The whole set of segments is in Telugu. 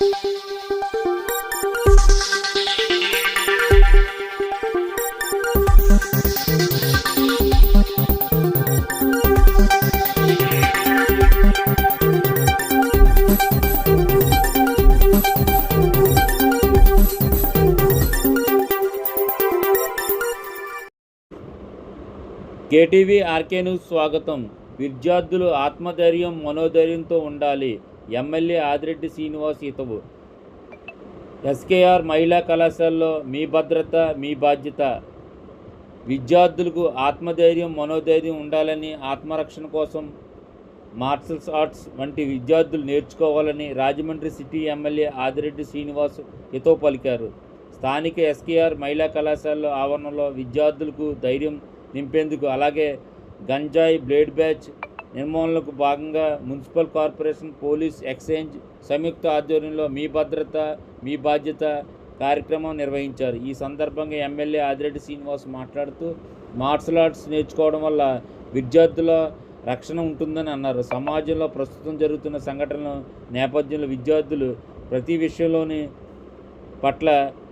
కేటీవీ ఆర్కే న్యూస్ స్వాగతం. విద్యార్థులు ఆత్మధైర్యం మనోధైర్యంతో ఉండాలి. ఎమ్మెల్యే ఆదిరెడ్డి శ్రీనివాస్ ఇతవు. ఎస్కేఆర్ మహిళా కళాశాలలో మీ భద్రత మీ బాధ్యత. విద్యార్థులకు ఆత్మధైర్యం మనోధైర్యం ఉండాలని ఆత్మరక్షణ కోసం మార్షల్ ఆర్ట్స్ వంటి విద్యార్థులు నేర్చుకోవాలని రాజమండ్రి సిటీ ఎమ్మెల్యే ఆదిరెడ్డి శ్రీనివాస్ హితవు పలికారు. స్థానిక ఎస్కేఆర్ మహిళా కళాశాల ఆవరణలో విద్యార్థులకు ధైర్యం నింపేందుకు అలాగే గంజాయి బ్లేడ్ బ్యాచ్ నిర్మూలనకు భాగంగా మున్సిపల్ కార్పొరేషన్ పోలీస్ ఎక్స్చేంజ్ సంయుక్త ఆధ్వర్యంలో మీ భద్రత మీ బాధ్యత కార్యక్రమం నిర్వహించారు. ఈ సందర్భంగా ఎమ్మెల్యే ఆదిరెడ్డి శ్రీనివాస్ మాట్లాడుతూ మార్షల్ ఆర్ట్స్ నేర్చుకోవడం వల్ల విద్యార్థుల రక్షణ ఉంటుందని అన్నారు. సమాజంలో ప్రస్తుతం జరుగుతున్న సంఘటనల నేపథ్యంలో విద్యార్థులు ప్రతి విషయంలోని పట్ల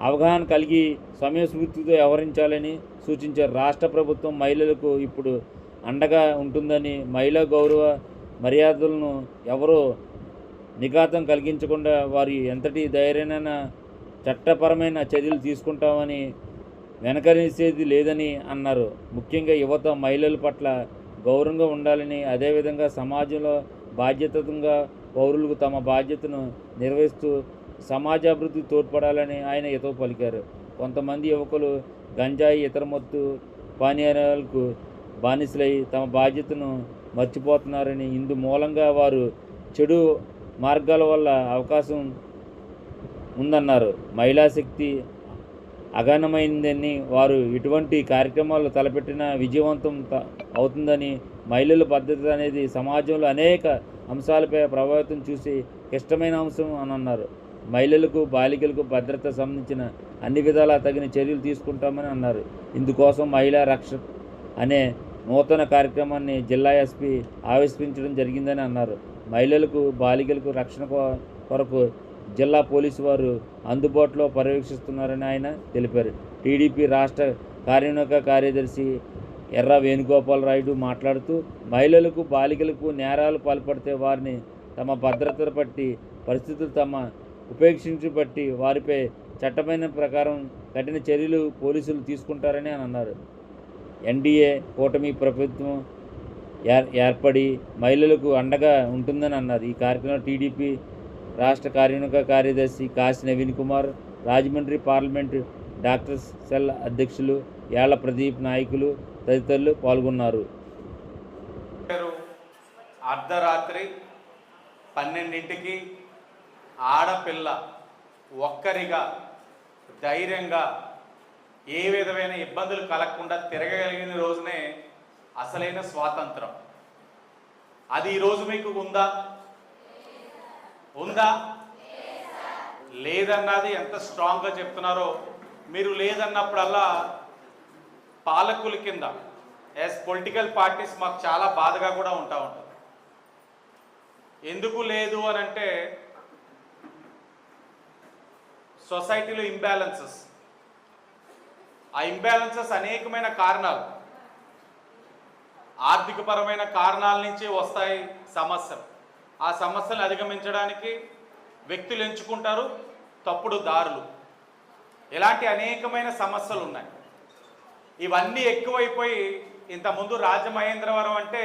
అవగాహన కలిగి సమయస్ఫూర్తితో వ్యవహరించాలని సూచించారు. రాష్ట్ర ప్రభుత్వం మహిళలకు ఇప్పుడు అండగా ఉంటుందని మహిళా గౌరవ మర్యాదలను ఎవరూ నిఘాతం కలిగించకుండా వారి ఎంతటి ధైర్యమైన చట్టపరమైన చర్యలు తీసుకుంటామని వెనకనిసేది లేదని అన్నారు. ముఖ్యంగా యువత మహిళల పట్ల గౌరవంగా ఉండాలని అదేవిధంగా సమాజంలో బాధ్యతంగా పౌరులకు తమ బాధ్యతను నిర్వహిస్తూ సమాజాభివృద్ధి తోడ్పడాలని ఆయన హితవు పలికారు. కొంతమంది యువకులు గంజాయి ఇతర మత్తు పానీయాలకు బానిసలై తమ బాధ్యతను మర్చిపోతున్నారని ఇందు మూలంగా వారు చెడు మార్గాల వల్ల అవకాశం ఉందన్నారు. మహిళా శక్తి అగణమైందని వారు ఇటువంటి కార్యక్రమాలు తలపెట్టిన విజయవంతం త- అవుతుందని మహిళల భద్రత అనేది సమాజంలో అనేక అంశాలపై ప్రభావితం చూసి ఇష్టమైన అంశం అని అన్నారు. మహిళలకు బాలికలకు భద్రత సంబంధించిన అన్ని విధాలా తగిన చర్యలు తీసుకుంటామని అన్నారు. ఇందుకోసం మహిళా రక్ష అనే నూతన కార్యక్రమాన్ని జిల్లా ఎస్పీ ఆవిష్కరించడం జరిగిందని అన్నారు. మహిళలకు బాలికలకు రక్షణ కొ- కొరకు జిల్లా పోలీసు వారు అందుబాటులో పర్యవేక్షిస్తున్నారని ఆయన తెలిపారు. టీడీపీ రాష్ట్ర కార్యనిర్వాహక కార్యదర్శి ఎర్ర వేణుగోపాలరాయుడు మాట్లాడుతూ మహిళలకు బాలికలకు నేరాలు పాల్పడితే వారిని తమ భద్రత బట్టి పరిస్థితులు తమ ఉపేక్షించి బట్టి వారిపై చట్టమైన ప్రకారం కఠిన చర్యలు పోలీసులు తీసుకుంటారని అని అన్నారు. ఎన్డీఏ కూటమి ప్రభుత్వం ఏర్ ఏర్పడి మహిళలకు అండగా ఉంటుందని అన్నారు. ఈ కార్యక్రమంలో టీడీపీ రాష్ట్ర కార్యనిర్వాహక కార్యదర్శి Kasi Naveen Kumar Rajahmundry parliament doctors cell అధ్యక్షులు యాళ్ళ ప్రదీప్ నాయకులు తదితరులు పాల్గొన్నారు. అర్ధరాత్రి పన్నెండింటికి ఆడపిల్ల ఒక్కరిగా ధైర్యంగా ఏ విధమైన ఇబ్బందులు కలగకుండా తిరగగలిగిన రోజునే అసలైన స్వాతంత్రం. అది ఈరోజు మీకు ఉందా? ఉందా? లేదన్నది ఎంత స్ట్రాంగ్గా చెప్తున్నారో మీరు లేదన్నప్పుడల్లా పాలకుల కింద యాజ్ పొలిటికల్ పార్టీస్ మాకు చాలా బాధగా కూడా ఉంటా ఉంటుంది. ఎందుకు లేదు అని అంటే సొసైటీలో ఇంబ్యాలెన్సెస్. ఆ ఇంబ్యాలెన్సెస్ అనేకమైన కారణాలు. ఆర్థికపరమైన కారణాల నుంచి వస్తాయి సమస్యలు. ఆ సమస్యలు అధిగమించడానికి వ్యక్తులు ఎంచుకుంటారు తప్పుడు దారులు. ఇలాంటి అనేకమైన సమస్యలు ఉన్నాయి. ఇవన్నీ ఎక్కువైపోయి ఇంతకుముందు రాజమహేంద్రవరం అంటే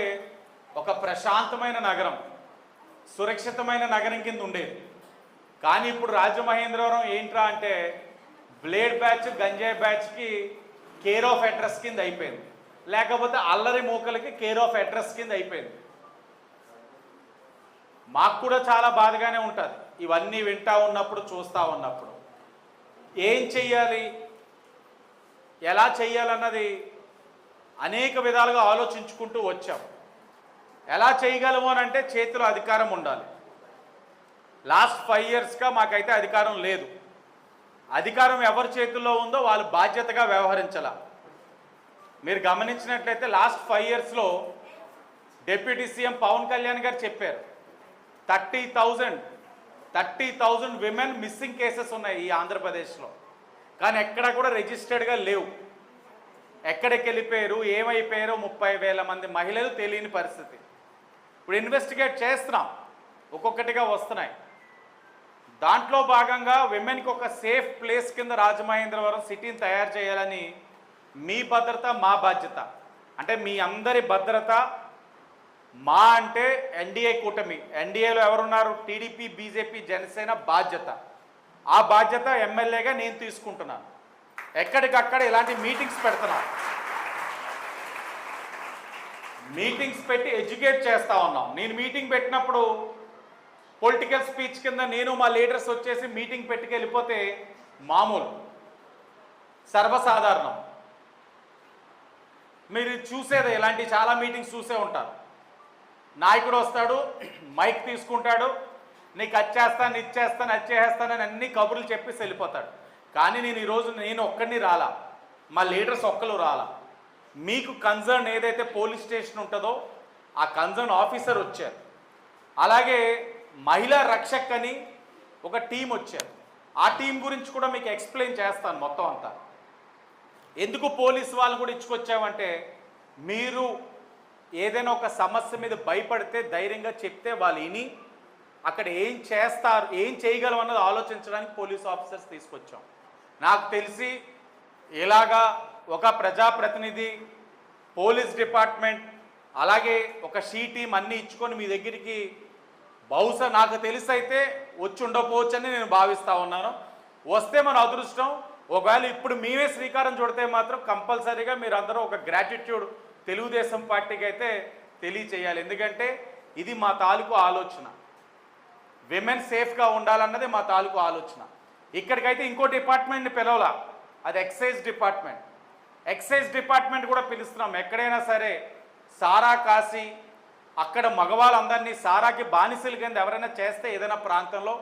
ఒక ప్రశాంతమైన నగరం సురక్షితమైన నగరం కింద ఉండేది. కానీ ఇప్పుడు రాజమహేంద్రవరం ఏంట్రా అంటే బ్లేడ్ బ్యాచ్ గంజాయి బ్యాచ్కి కేర్ ఆఫ్ అడ్రస్ కింద అయిపోయింది. లేకపోతే అల్లరి మూకలకి కేర్ ఆఫ్ అడ్రస్ కింద అయిపోయింది. మాకు కూడా చాలా బాధగానే ఉంటుంది. ఇవన్నీ వింటా ఉన్నప్పుడు చూస్తూ ఉన్నప్పుడు. ఏం చెయ్యాలి? ఎలా చెయ్యాలన్నది అనేక విధాలుగా ఆలోచించుకుంటూ వచ్చాం. ఎలా చేయగలము అని అంటే చేతిలో అధికారం ఉండాలి. లాస్ట్ ఫైవ్ ఇయర్స్గా మాకైతే అధికారం లేదు. అధికారం ఎవరి చేతుల్లో ఉందో వాళ్ళు బాధ్యతగా వ్యవహరించాల. మీరు గమనించినట్లయితే లాస్ట్ ఫైవ్ ఇయర్స్లో డిప్యూటీ సీఎం పవన్ కళ్యాణ్ గారు చెప్పారు thirty thousand thirty thousand women missing cases ఉన్నాయి ఈ ఆంధ్రప్రదేశ్లో. కానీ ఎక్కడ కూడా రిజిస్టర్డ్గా లేవు. ఎక్కడికి వెళ్ళిపోయారు ఏమైపోయారో ముప్పై వేల మంది మహిళలు తెలియని పరిస్థితి. ఇప్పుడు ఇన్వెస్టిగేట్ చేస్తున్నాం ఒక్కొక్కటిగా వస్తున్నాయి. దాంట్లో భాగంగా విమెన్కి ఒక సేఫ్ ప్లేస్ కింద రాజమహేంద్రవరం సిటీని తయారు చేయాలని మీ భద్రత మా బాధ్యత. అంటే మీ అందరి భద్రత మా అంటే ఎన్డీఏ కూటమి. ఎన్డీఏలో ఎవరున్నారు? టీడీపీ బీజేపీ జనసేన బాధ్యత. ఆ బాధ్యత ఎమ్మెల్యేగా నేను తీసుకుంటున్నాను. ఎక్కడికక్కడ ఇలాంటి మీటింగ్స్ పెడుతున్నాను మీటింగ్స్ పెట్టి ఎడ్యుకేట్ చేస్తా ఉన్నాం. నేను మీటింగ్ పెట్టినప్పుడు పొలిటికల్ స్పీచ్ కింద నేను మా లీడర్స్ వచ్చేసి మీటింగ్ పెట్టుకు వెళ్ళిపోతే మామూలు. సర్వసాధారణం. మీరు చూసేది ఇలాంటి చాలా మీటింగ్స్ చూసే ఉంటారు. నాయకుడు వస్తాడు మైక్ తీసుకుంటాడు నీకు అచ్చేస్తాను ఇచ్చేస్తాను అచ్చేస్తానని అన్ని కబుర్లు చెప్పేసి వెళ్ళిపోతాడు. కానీ నేను ఈరోజు నేను ఒక్కడిని రాలా. మా లీడర్స్ ఒక్కరు రాలా. మీకు కన్సర్న్ ఏదైతే పోలీస్ స్టేషన్ ఉంటుందో ఆ కన్సర్న్ ఆఫీసర్ వచ్చారు. అలాగే మహిళా రక్షక్ అని ఒక టీం వచ్చారు. ఆ టీం గురించి కూడా మీకు ఎక్స్ప్లెయిన్ చేస్తాను మొత్తం అంతా. ఎందుకు పోలీస్ వాళ్ళు కూడా ఇచ్చుకొచ్చామంటే మీరు ఏదైనా ఒక సమస్య మీద భయపడితే ధైర్యంగా చెప్తే వాళ్ళు విని అక్కడ ఏం చేస్తారు ఏం చేయగలం అన్నది ఆలోచించడానికి పోలీస్ ఆఫీసర్స్ తీసుకొచ్చాం. నాకు తెలిసి ఇలాగా ఒక ప్రజాప్రతినిధి పోలీస్ డిపార్ట్మెంట్ అలాగే ఒక షీ టీం అన్నీ ఇచ్చుకొని మీ దగ్గరికి బహుశా నాకు తెలిసి అయితే వచ్చి అని నేను భావిస్తూ ఉన్నాను. వస్తే మన అదృష్టం ఒకవేళ ఇప్పుడు మేమే శ్రీకారం చుడితే మాత్రం కంపల్సరీగా మీరు అందరూ ఒక గ్రాటిట్యూడ్ తెలుగుదేశం పార్టీకి అయితే తెలియచేయాలి. ఎందుకంటే ఇది మా తాలూకు ఆలోచన. విమెన్ సేఫ్గా ఉండాలన్నది మా తాలూకు ఆలోచన. ఇక్కడికైతే ఇంకో డిపార్ట్మెంట్ని పిలవలా. అది ఎక్సైజ్ డిపార్ట్మెంట్. ఎక్సైజ్ డిపార్ట్మెంట్ కూడా పిలుస్తున్నాం. ఎక్కడైనా సరే సారా కాశీ అక్కడ మగవాళ్ళందరినీ సారాకి బానిసలు కింద ఎవరైనా చేస్తే ఏదైనా ప్రాంతంలో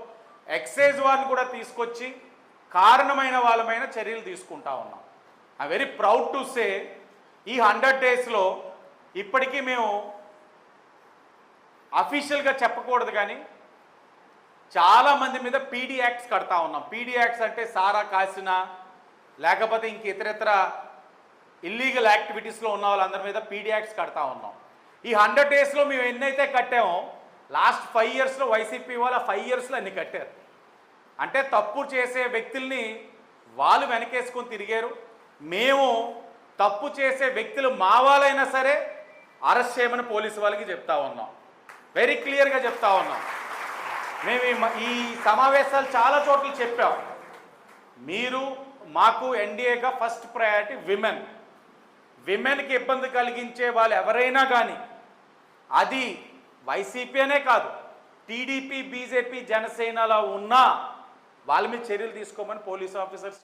ఎక్సైజ్ వారిని కూడా తీసుకొచ్చి కారణమైన వాళ్ళమైన చర్యలు తీసుకుంటా ఉన్నాం. I very proud to say ఈ హండ్రెడ్ డేస్లో ఇప్పటికీ మేము అఫీషియల్గా చెప్పకూడదు కానీ చాలా మంది మీద పీడీ యాక్ట్స్ కడతా ఉన్నాం. పీడీ యాక్ట్స్ అంటే సారా కాసిన లేకపోతే ఇంక ఇతరితర ఇల్లీగల్ యాక్టివిటీస్లో ఉన్న వాళ్ళందరి మీద పీడీ యాక్ట్స్ కడతా ఉన్నాం. ఈ హండ్రెడ్ డేస్లో మేము ఎన్నైతే కట్టామో లాస్ట్ ఫైవ్ ఇయర్స్లో వైసీపీ వాళ్ళ ఫైవ్ ఇయర్స్లో అన్ని కట్టారు. అంటే తప్పు చేసే వ్యక్తుల్ని వాళ్ళు వెనకేసుకొని తిరిగారు. మేము తప్పు చేసే వ్యక్తులు మా వాళ్ళైనా సరే అరెస్ట్ చేయమని పోలీసు వాళ్ళకి చెప్తా ఉన్నాం. వెరీ క్లియర్గా చెప్తా ఉన్నాం. మేము ఈ ఈ సమావేశాలు చాలా చోట్ల చెప్పాం. మీరు మాకు ఎన్డీఏగా ఫస్ట్ ప్రయారిటీ విమెన్ విమెన్కి ఇబ్బంది కలిగించే వాళ్ళు ఎవరైనా కానీ అది వైసీపీ అనే కాదు టీడీపీ బీజేపీ జనసేనలో ఉన్నా వాళ్ళ మీద చర్యలు తీసుకోమని పోలీస్ ఆఫీసర్స్